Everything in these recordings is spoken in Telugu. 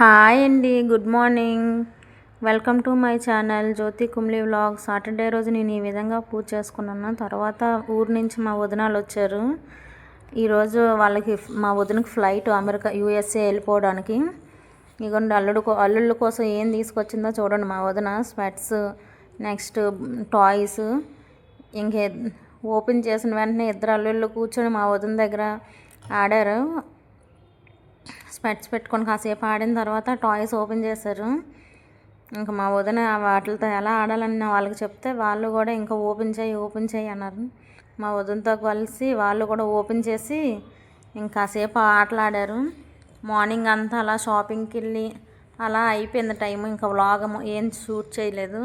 హాయ్ అండి good morning. Welcome to my channel Jyothi Kumily vlog Saturday రోజు నేను ఈ విధంగా పూజ చేసుకున్నాను. తర్వాత ఊరు నుంచి మా వదినాలు వచ్చారు. ఈరోజు వాళ్ళకి మా వదినకి ఫ్లైట్ అమెరికా యూఎస్ఏ వెళ్ళిపోవడానికి. ఇగోండి అల్లుడు అల్లుళ్ళ కోసం ఏం తీసుకొచ్చిందో చూడండి మా వదిన. Sweets next toys. ఇంకే ఓపెన్ చేసిన వెంటనే ఇద్దరు అల్లుళ్ళు కూర్చొని మా వదిన దగ్గర ఆడారు. స్పెట్స్ పెట్టుకొని కాసేపు ఆడిన తర్వాత టాయ్స్ ఓపెన్ చేశారు. ఇంకా మా వదిన వాటితో ఎలా ఆడాలని వాళ్ళకి చెప్తే వాళ్ళు కూడా ఇంకా ఓపెన్ చేయి ఓపెన్ చేయి అన్నారు. మా వదినతో కలిసి వాళ్ళు కూడా ఓపెన్ చేసి ఇంకాసేపు ఆటలాడారు. మార్నింగ్ అంతా అలా షాపింగ్కి వెళ్ళి అలా అయిపోయింది టైం ఇంకా వ్లాగ్ ఏం షూట్ చేయలేదు.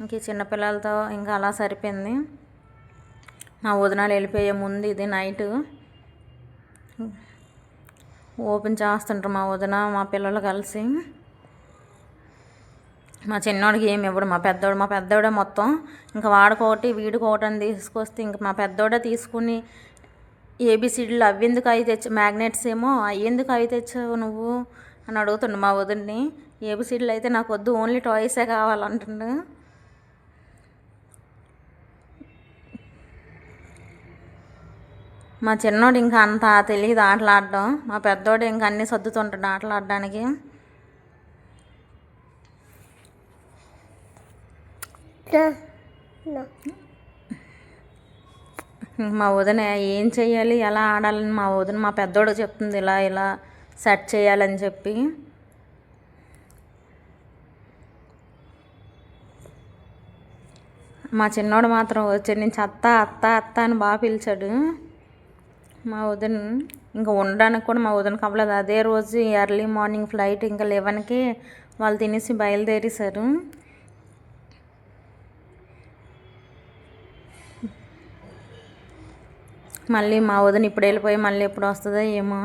ఇంక చిన్నపిల్లలతో ఇంకా అలా సరిపోయింది. మా వదినాలు వెళ్ళిపోయే ముందు ఇది నైట్. ఓపెన్ చేస్తుంటారు మా వదిన మా పిల్లలు కలిసి. మా చిన్నోడికి ఏమి ఇవ్వడు మా పెద్దోడు మా పెద్దోడే మొత్తం. ఇంకా వాడుకోటి వీడుకోవటం అని తీసుకొస్తే ఇంక మా పెద్దోడే తీసుకుని ఏబిసిడీలు అవి ఎందుకు అవి తెచ్చు మ్యాగ్నెట్స్ ఏమో అవి ఎందుకు అవి తెచ్చావు నువ్వు అని అడుగుతుండు మా వదిన్ని. ఏబిసిడీలు అయితే నాకు వద్దు ఓన్లీ టాయ్సే కావాలంటుండు. మా చిన్నోడు ఇంకా అంత తెలియదు ఆటలాడడం. మా పెద్దోడు ఇంకా అన్నీ సర్దుతుంటాడు ఆటలాడడానికి. మా వదిన ఏం చెయ్యాలి ఎలా ఆడాలని మా వదిన మా పెద్దోడు చెప్తుంది ఇలా ఇలా సెట్ చేయాలని చెప్పి. మా చిన్నోడు మాత్రం వచ్చి నుంచి అత్త అత్త అత్త అని బాగా పిలిచాడు. మా వదిన ఇంకా ఉండడానికి కూడా మా వదినకి అవ్వలేదు. అదే రోజు ఎర్లీ మార్నింగ్ ఫ్లైట్ ఇంకా లెవెన్కి వాళ్ళు తినేసి బయలుదేరేశారు. మళ్ళీ మా వదిన ఇప్పుడు వెళ్ళిపోయి మళ్ళీ ఎప్పుడు వస్తుందో ఏమో.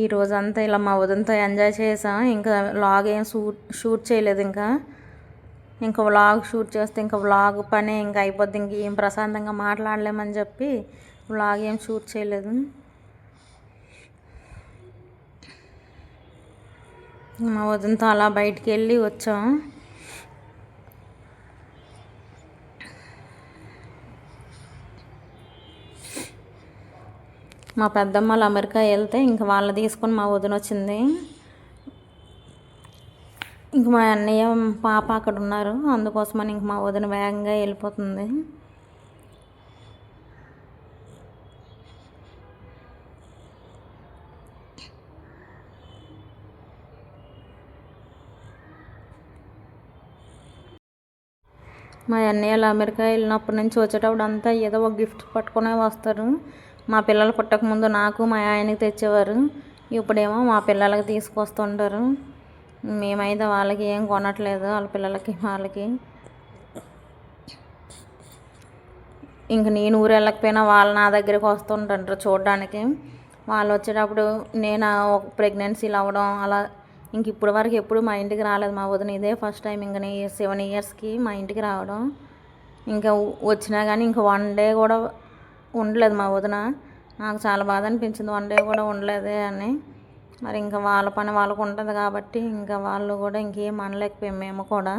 ఈ రోజంతా ఇలా మా వదినతో ఎంజాయ్ చేసాం. ఇంకా వ్లాగ్ ఏం షూట్ షూట్ చేయలేదు ఇంకా. ఇంకా వ్లాగ్ షూట్ చేస్తే ఇంకా వ్లాగ్ పని ఇంకా అయిపోద్ది. ఇంక ఏం ప్రశాంతంగా మాట్లాడలేమని చెప్పి వ్లాగ్ ఏం షూట్ చేయలేదు. మా వదినతో అలా బయటికి వెళ్ళి వచ్చాం. మా పెద్దమ్మ వాళ్ళు అమెరికా వెళ్తే ఇంక వాళ్ళు తీసుకొని మా వదిన వచ్చింది. ఇంక మా అన్నయ్య పాప అక్కడ ఉన్నారు. అందుకోసమని ఇంక మా వదిన వేగంగా వెళ్ళిపోతుంది. మా అన్నయ్యలు అమెరికా వెళ్ళినప్పటి నుంచి వచ్చేటప్పుడు అంతా ఏదో ఒక గిఫ్ట్ పట్టుకునే వస్తారు. మా పిల్లలు పుట్టకముందు నాకు మా ఆయనకి తెచ్చేవారు. ఇప్పుడేమో మా పిల్లలకి తీసుకొస్తుంటారు. మేమైతే వాళ్ళకి ఏం కొనట్లేదు వాళ్ళ పిల్లలకి వాళ్ళకి. ఇంక నేను ఊరు వెళ్ళకపోయినా వాళ్ళు నా దగ్గరికి వస్తుంటారు చూడడానికి. వాళ్ళు వచ్చేటప్పుడు నేను ఒక ప్రెగ్నెన్సీలు అవ్వడం అలా ఇంక ఇప్పటి వరకు ఎప్పుడు మా ఇంటికి రాలేదు మా వదిన. ఇదే ఫస్ట్ టైం ఇంక సెవెన్ ఇయర్స్కి మా ఇంటికి రావడం. ఇంకా వచ్చినా కానీ ఇంక వన్ డే కూడా ఉండలేదు మా వదిన. నాకు చాలా బాధ అనిపించింది. వన్ డే కూడా ఉండలేదే అని. మరి ఇంకా వాళ్ళ పని వాళ్ళకు ఉంటుంది కాబట్టి ఇంకా వాళ్ళు కూడా ఇంకేం అనలేకపోయాం మేము కూడా.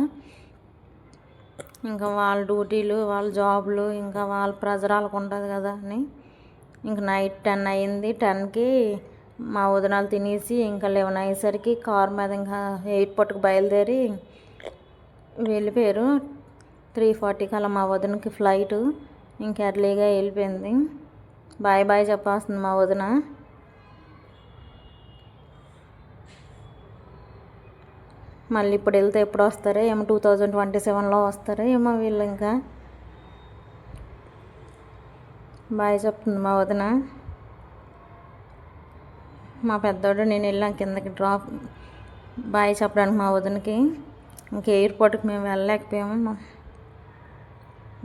ఇంకా వాళ్ళ డ్యూటీలు వాళ్ళ జాబ్లు ఇంకా వాళ్ళ ప్రెజర్ వాళ్ళకు ఉంటుంది కదా అని. ఇంక నైట్ టెన్ అయింది. టెన్కి మా వదినాలు తినేసి ఇంకా లెవెన్ అయ్యేసరికి కార్ మీద ఇంకా ఎయిర్పోర్ట్కి బయలుదేరి వెళ్ళిపోయారు. త్రీ ఫార్టీకి అలా మా వదినకి ఫ్లైట్. ఇంక ఎర్లీగా వెళ్ళిపోయింది. బాయ్ బాయ్ చెప్పాల్సింది మా వదిన. మళ్ళీ ఇప్పుడు వెళ్తే ఎప్పుడు వస్తారో ఏమో టూ థౌజండ్ ట్వంటీ సెవెన్లో వస్తారో ఏమో వీళ్ళు ఇంకా. బాయ్ చెప్తుంది మా వదిన. మా పెద్దోడు నేను వెళ్ళాం కిందకి డ్రాప్ బాయ్ చెప్పడానికి మా వదినకి. ఇంకా ఎయిర్పోర్ట్కి మేము వెళ్ళలేకపోయాము.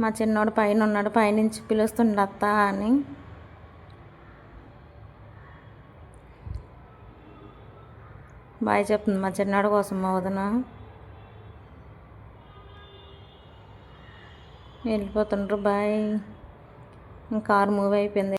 మా చిన్నోడు పైన ఉన్నాడు పైనుంచి పిలుస్తుండే అత్త అని. బాయ్ చెప్తుంది మా చిన్నాడు కోసం మా వదిన. వెళ్ళిపోతుండ్రు బాయ్. కారు మూవ్ అయిపోయింది.